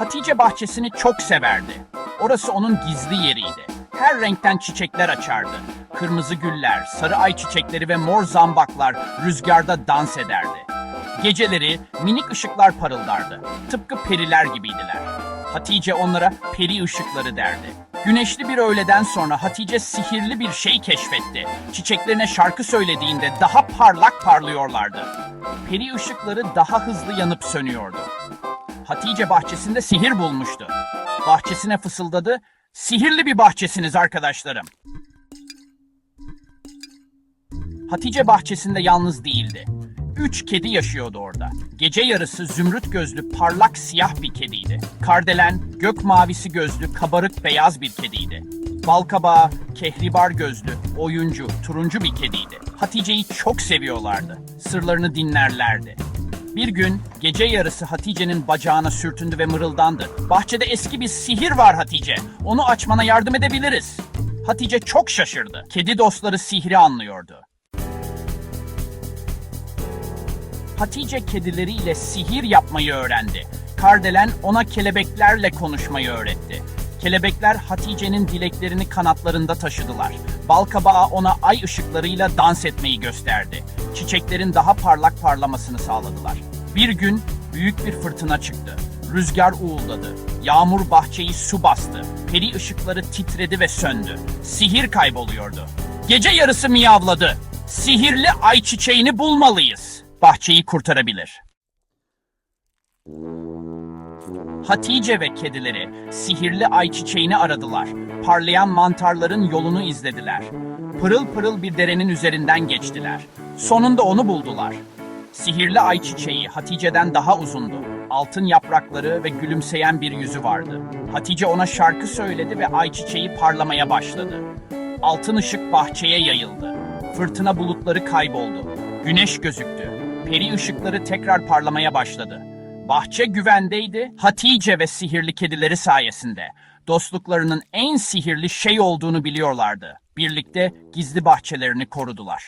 Hatice bahçesini çok severdi. Orası onun gizli yeriydi. Her renkten çiçekler açardı. Kırmızı güller, sarı ay çiçekleri ve mor zambaklar rüzgarda dans ederdi. Geceleri minik ışıklar parıldardı. Tıpkı periler gibiydiler. Hatice onlara peri ışıkları derdi. Güneşli bir öğleden sonra Hatice sihirli bir şey keşfetti. Çiçeklerine şarkı söylediğinde daha parlak parlıyorlardı. Peri ışıkları daha hızlı yanıp sönüyordu. Hatice bahçesinde sihir bulmuştu. Bahçesine fısıldadı. Sihirli bir bahçesiniz arkadaşlarım. Hatice bahçesinde yalnız değildi. Üç kedi yaşıyordu orada. Gece yarısı zümrüt gözlü parlak siyah bir kediydi. Kardelen gök mavisi gözlü kabarık beyaz bir kediydi. Balkabağı kehribar gözlü oyuncu turuncu bir kediydi. Hatice'yi çok seviyorlardı. Sırlarını dinlerlerdi. Bir gün gece yarısı Hatice'nin bacağına sürtündü ve mırıldandı. Bahçede eski bir sihir var Hatice. Onu açmana yardım edebiliriz. Hatice çok şaşırdı. Kedi dostları sihri anlıyordu. Hatice kedileriyle sihir yapmayı öğrendi. Kardelen ona kelebeklerle konuşmayı öğretti. Kelebekler Hatice'nin dileklerini kanatlarında taşıdılar. Balkabağı ona ay ışıklarıyla dans etmeyi gösterdi. Çiçeklerin daha parlak parlamasını sağladılar. Bir gün büyük bir fırtına çıktı. Rüzgar uğuldadı. Yağmur bahçeyi su bastı. Peri ışıkları titredi ve söndü. Sihir kayboluyordu. Gece yarısı miyavladı. Sihirli ay çiçeğini bulmalıyız. Bahçeyi kurtarabilir. Hatice ve kedileri sihirli ayçiçeğini aradılar. Parlayan mantarların yolunu izlediler. Pırıl pırıl bir derenin üzerinden geçtiler. Sonunda onu buldular. Sihirli ayçiçeği Hatice'den daha uzundu. Altın yaprakları ve gülümseyen bir yüzü vardı. Hatice ona şarkı söyledi ve ayçiçeği parlamaya başladı. Altın ışık bahçeye yayıldı. Fırtına bulutları kayboldu. Güneş gözüktü. Peri ışıkları tekrar parlamaya başladı. Bahçe güvendeydi. Hatice ve sihirli kedileri sayesinde. Dostluklarının en sihirli şey olduğunu biliyorlardı. Birlikte gizli bahçelerini korudular.